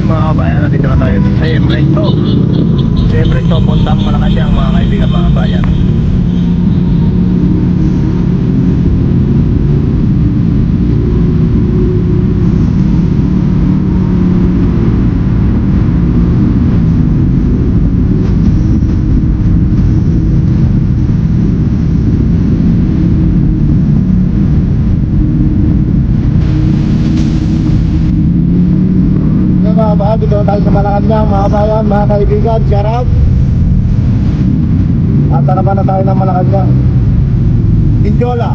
Ayun mga kabayan, nandito na tayo sa Emreto. Sa Emreto, puntang Malacanang mga kaibigan mga bayan. Na sa Malacanang, mga bayan, mga kaibigan, shout out. At harapan na tayo ng Malacanang. Indiola.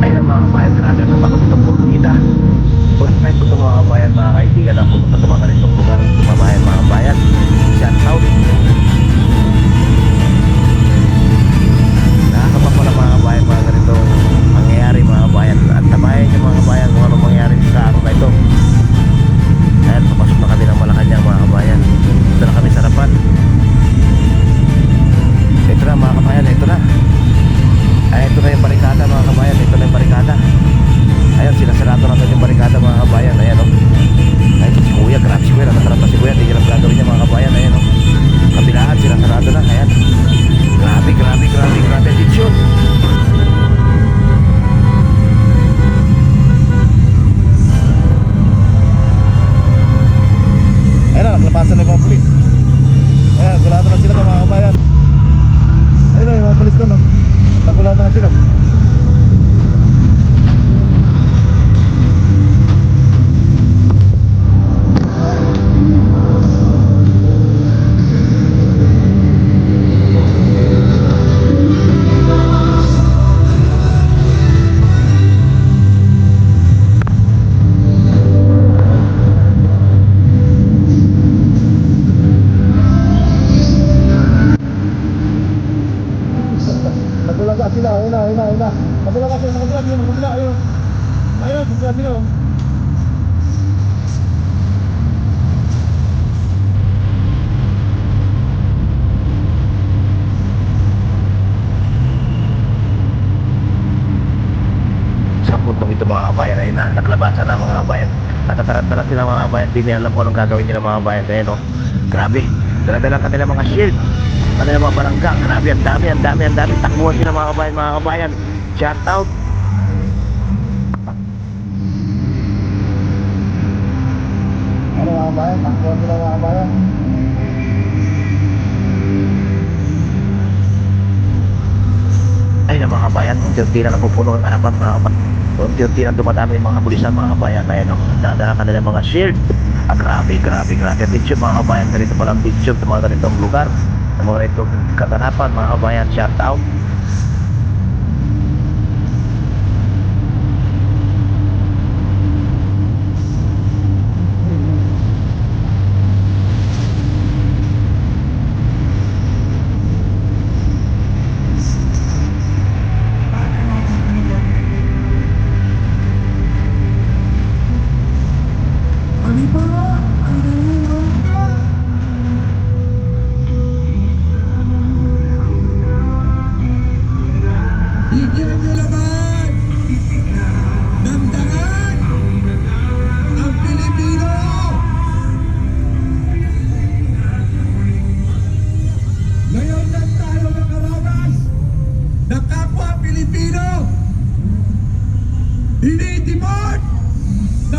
Ayun mga kabayan, grabe ang makapitong pumunta. First time ko ito mga kabayan, mga kaibigan ang pumunta sa mga ganitong lugar. Mga bayan, mga kabayan. Shout out. Nakakapapala mga kabayan, mga ganitong mangyayari mga kabayan. At tabayan niyo mga Nagulaga sila, ayun na, ayun na, ayun na. Nagulaga sila, nagulaga sila, nagulaga, ayun. Ayun, nagulaga sila. oh. Puntong ito mga kabayan ay na, naglabasan na mga kabayan. Natataranta na sila mga kabayan. Hindi nila alam kung anong gagawin nila mga kabayan. Kaya no, grabe. Dala-dala kanila mga shield. Kanila mga barangga. Grabe, ang dami, ang dami, ang dami. Takbuhan sila mga kabayan, mga kabayan. Shout out. Ano mga kabayan, takbuhan sila mga kabayan. Ay na mga kabayan, unti-unti na napupuno ang harapan mga kabayan. Unti-unti na dumadami yung mga pulisan mga kabayan. Ayan o, nadala kanila mga shield. Ah, grabe, grabe, grabe. Attention mga kabayan, ganito palang attention sa mga lugar. Mga ganitong katanapan mga kabayan, shout out.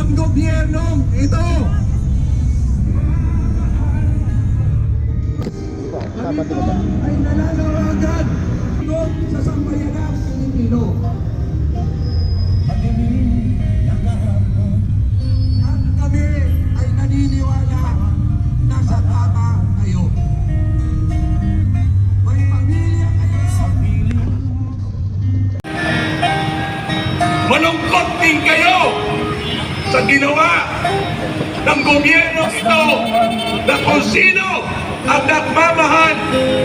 Ng gobyernong ito. Dito ba? ay nananawagan sa sambayanang Pilipino. At kami ay naniniwala na sa tama kayo. May pamilya kayo. Malungkot din kayo sa ginawa ng gobyerno ito na kung sino ang nagmamahal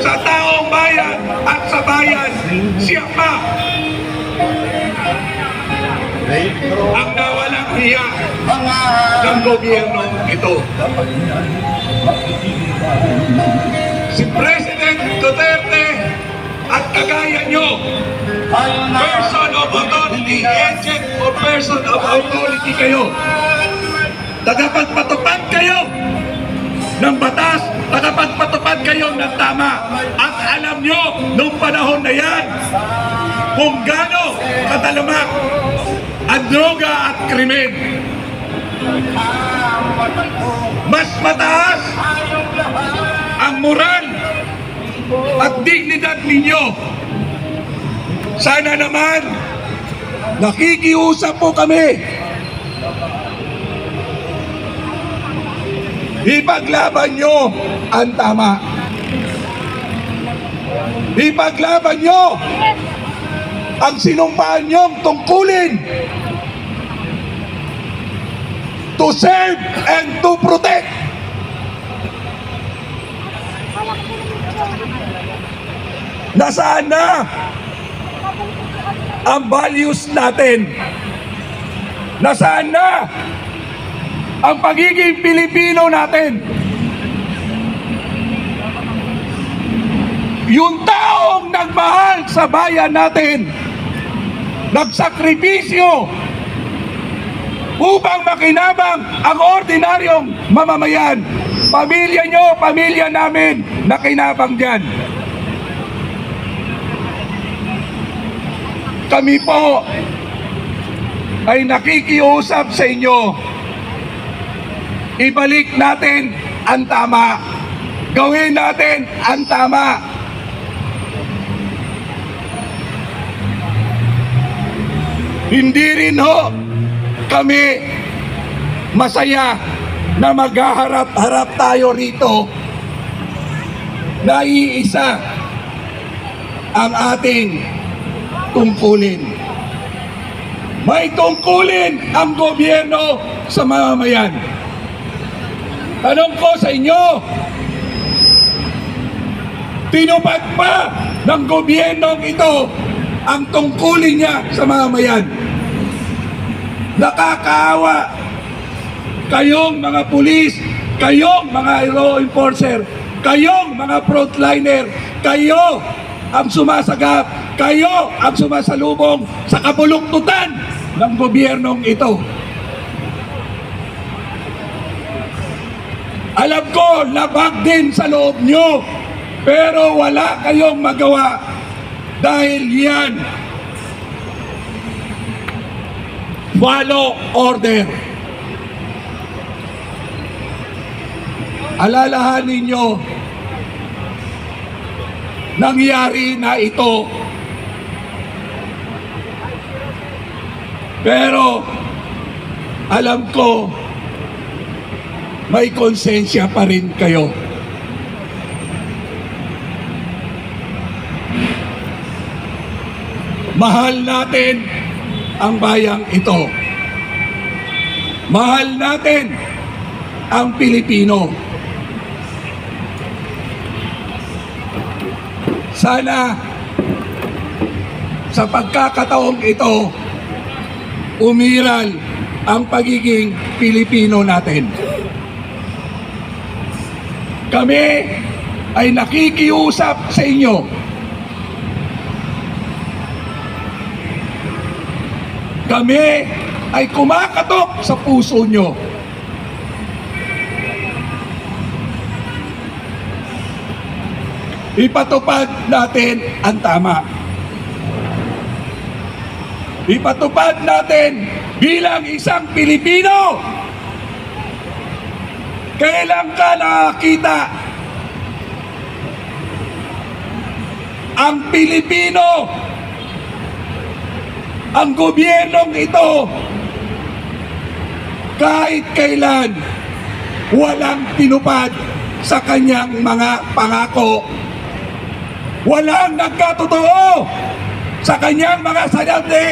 sa taong bayan at sa bayan, siya pa ang nawalang hiya ng gobyerno ito. Si President Duterte at kagaya nyo, person of authority, agent or person of authority kayo. Tagapagpatupad kayo ng batas, tagapagpatupad kayo ng tama. At alam nyo, nung panahon na yan, kung gaano katalamak ang droga at krimen. Mas mataas ang moral at dignidad ninyo. Sana naman, nakikiusap po kami. Ipaglaban nyo ang tama. Ipaglaban nyo ang sinumpaan nyong tungkulin to serve and to protect. Nasaan na ang values natin? Nasaan na ang pagiging Pilipino natin? Yung taong nagmahal sa bayan natin, nagsakripisyo upang makinabang ang ordinaryong mamamayan. Pamilya nyo, pamilya namin, nakinabang dyan. Kami po ay nakikiusap sa inyo. Ibalik natin ang tama. Gawin natin ang tama. Hindi rin ho kami masaya na maghaharap-harap tayo rito na iisa ang ating tungkulin. May tungkulin ang gobyerno sa mamamayan. Tanong ko sa inyo, tinupad pa ng gobyernong ito ang tungkulin niya sa mamamayan. Nakakaawa kayong mga pulis, kayong mga law enforcer, kayong mga frontliner, kayo ang sumasagap, kayo ang sumasalubong sa kabuluktutan ng gobyernong ito. Alam ko, labag din sa loob nyo, pero wala kayong magawa dahil yan follow order. Alalahanin nyo, nangyari na ito. Pero, alam ko, may konsensya pa rin kayo. Mahal natin ang bayang ito. Mahal natin ang Pilipino. Sana sa pagkakataong ito, umiral ang pagiging Pilipino natin. Kami ay nakikiusap sa inyo Kami ay kumakatok sa puso nyo. Ipatupad natin ang tama. Ipatupad natin bilang isang Pilipino. Kailan ka nakakita ang Pilipino ang gobyernong ito kahit kailan walang tinupad sa kanyang mga pangako. Walang nagkatotoo sa kanyang mga sinabi,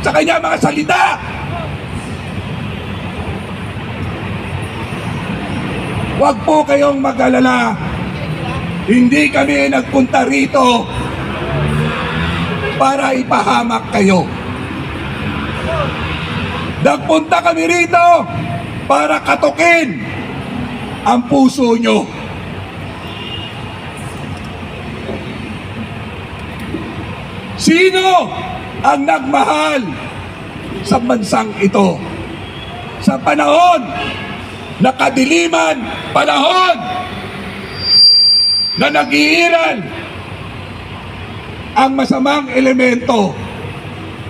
sa kanyang mga salita. Huwag po kayong mag-alala. Hindi kami nagpunta rito para ipahamak kayo. Nagpunta kami rito para katukin ang puso nyo. Sino ang nagmahal sa bansang ito. Sa panahon na kadiliman, panahon na nagiiran ang masamang elemento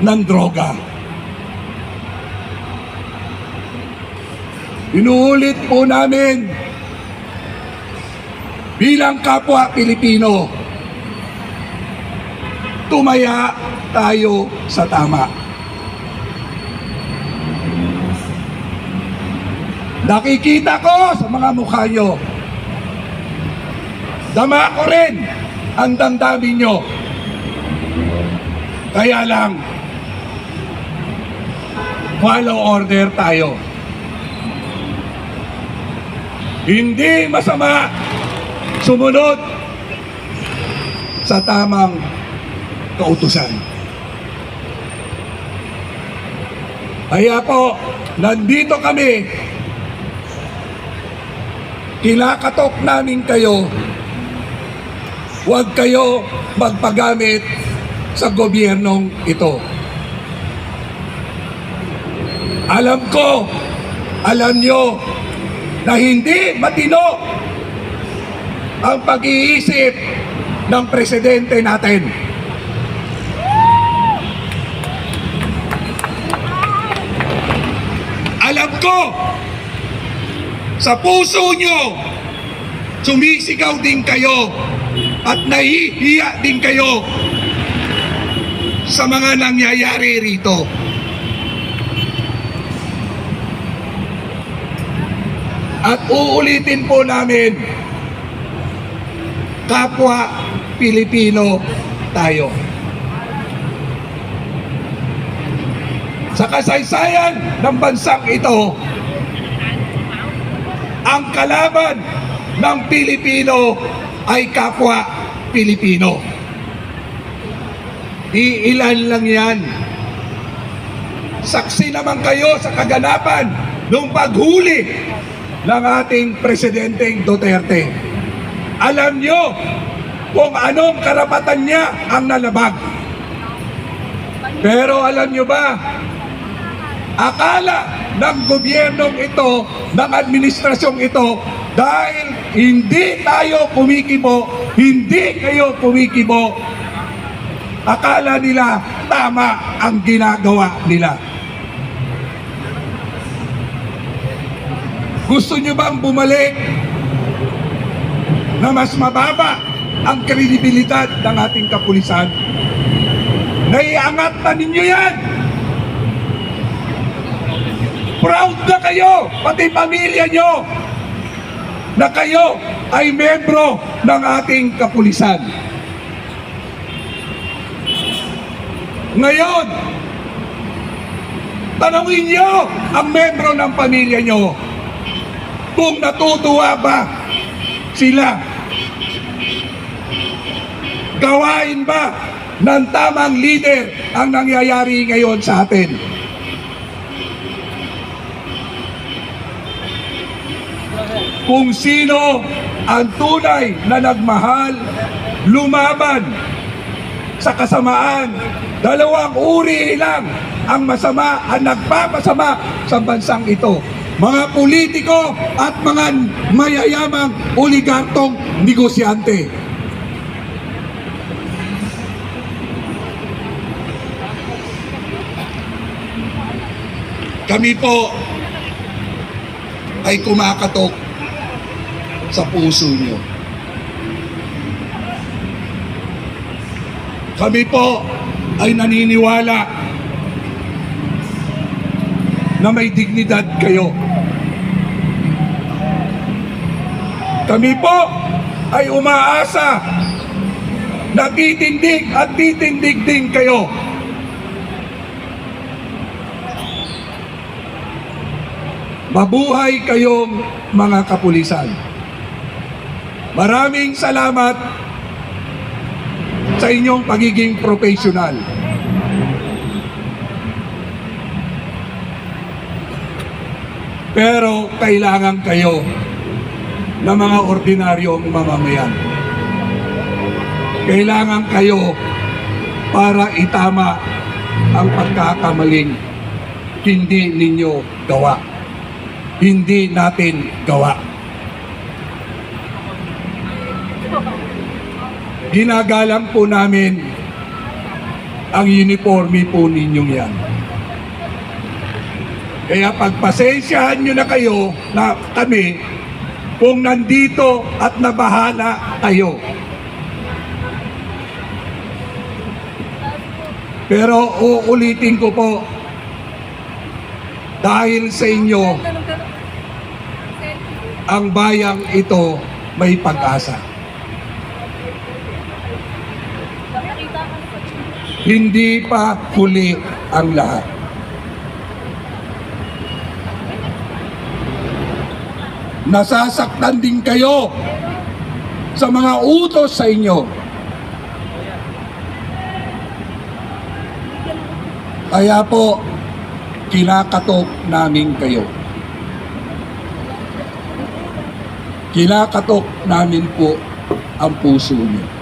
ng droga. Inuulit po namin bilang kapwa Pilipino, tumaya tayo sa tama. Nakikita ko sa mga mukha nyo, dama ko rin ang damdamin nyo. Kaya lang, follow order tayo. Hindi masama sumunod sa tamang kautusan. Kaya po, nandito kami. Kinakatok namin kayo. Huwag kayo magpagamit sa gobyernong ito. Alam ko, alam nyo, na hindi matino ang pag-iisip ng presidente natin. Ko, sa puso nyo, sumisigaw din kayo at nahihiya din kayo sa mga nangyayari rito. At uulitin po namin, kapwa Pilipino tayo. Sa kasaysayan ng bansang ito, ang kalaban ng Pilipino ay kapwa Pilipino. Iilan lang yan. Saksi naman kayo sa kaganapan ng paghuli ng ating Presidenteng Duterte. Alam nyo kung anong karapatan niya ang nalabag. Pero alam nyo ba, akala ng gobyernong ito, ng administrasyong ito, dahil hindi tayo kumikibo, hindi kayo kumikibo, akala nila tama ang ginagawa nila. Gusto nyo bang bumalik na mas mababa ang kredibilidad ng ating kapulisan? Naiangat na ninyo yan! Proud na kayo, pati pamilya nyo, na kayo ay membro ng ating kapulisan. Ngayon, tanongin nyo ang membro ng pamilya nyo kung natutuwa ba sila. Gawain ba ng tamang leader ang nangyayari ngayon sa atin? Kung sino ang tunay na nagmahal, lumaban sa kasamaan. Dalawang uri lang ang masama, ang nagpapasama sa bansang ito. Mga politiko at mga mayayamang oligartong negosyante. Kami po ay kumakatok sa puso nyo. Kami po ay naniniwala na may dignidad kayo. Kami po ay umaasa na titindig at titindig din kayo. Mabuhay kayong mga kapulisan. Maraming salamat sa inyong pagiging professional. Pero kailangan kayo ng mga ordinaryong mamamayan. Kailangan kayo para itama ang pagkakamaling hindi ninyo gawa. Hindi natin gawa. Ginagalang po namin ang uniforme po ninyong yan. Kaya pagpasensyahan nyo na kayo na kami kung nandito at nabahala kayo. Pero uulitin ko po, dahil sa inyo, ang bayang ito may pag-asa. Hindi pa huli ang lahat. Nasasaktan din kayo sa mga utos sa inyo. Kaya po, kinakatok namin kayo. Kinakatok namin po ang puso niyo.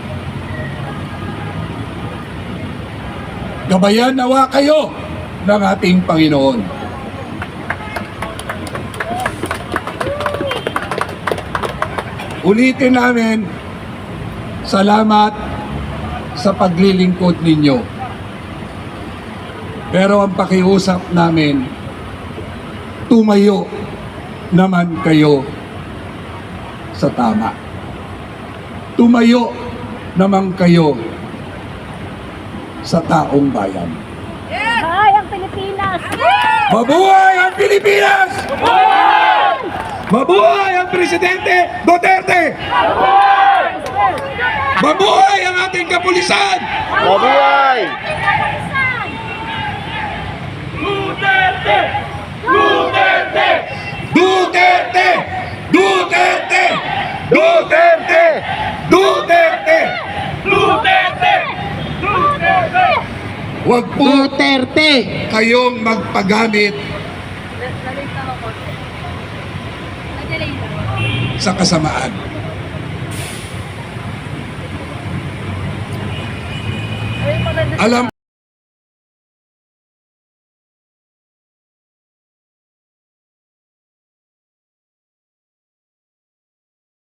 Gabayan nawa kayo ng ating Panginoon. Ulitin namin, salamat sa paglilingkod ninyo. Pero ang pakiusap namin, tumayo naman kayo sa tama. Tumayo naman kayo sa taong bayan. Hi, ang Pilipinas! Mabuhay ang Pilipinas! Mabuhay ang Presidente Duterte! Mabuhay ang ating kapulisan! Mabuhay! Duterte! Duterte! Duterte! Duterte! Huwag po Duterte! kayong magpagamit sa kasamaan. Alam